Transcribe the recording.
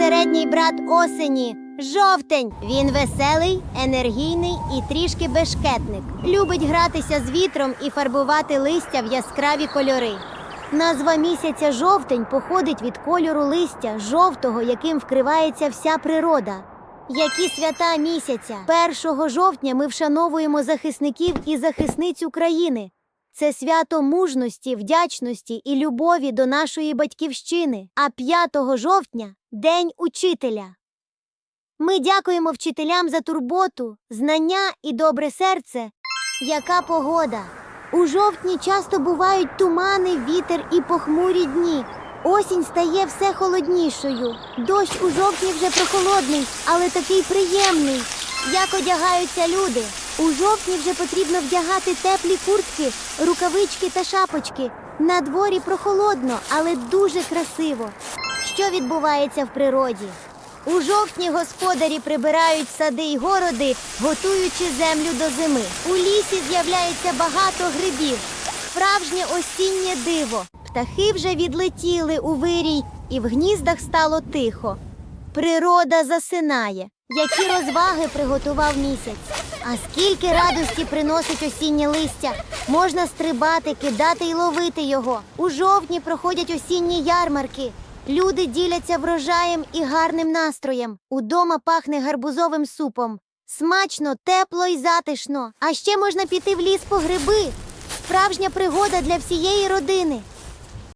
середній брат осені. Жовтень. Він веселий, енергійний і трішки бешкетник. Любить гратися з вітром і фарбувати листя в яскраві кольори. Назва місяця жовтень походить від кольору листя жовтого, яким вкривається вся природа. Які свята місяця? 1 жовтня ми вшановуємо захисників і захисниць України. Це свято мужності, вдячності і любові до нашої батьківщини. А 5 жовтня День учителя. Ми дякуємо вчителям за турботу, знання і добре серце. Яка погода? У жовтні часто бувають тумани, вітер і похмурі дні. Осінь стає все холоднішою. Дощ у жовтні вже прохолодний, але такий приємний. Як одягаються люди? У жовтні вже потрібно вдягати теплі куртки, рукавички та шапочки. На дворі прохолодно, але дуже красиво. Що відбувається в природі? У жовтні господарі прибирають сади й городи, готуючи землю до зими. У лісі з'являється багато грибів. Справжнє осіннє диво. Птахи вже відлетіли у вирій, і в гніздах стало тихо. Природа засинає. Які розваги приготував місяць. А скільки радості приносить осіннє листя. Можна стрибати, кидати і ловити його. У жовтні проходять осінні ярмарки. Люди діляться врожаєм і гарним настроєм. Удома пахне гарбузовим супом. Смачно, тепло і затишно. А ще можна піти в ліс по гриби. Справжня пригода для всієї родини.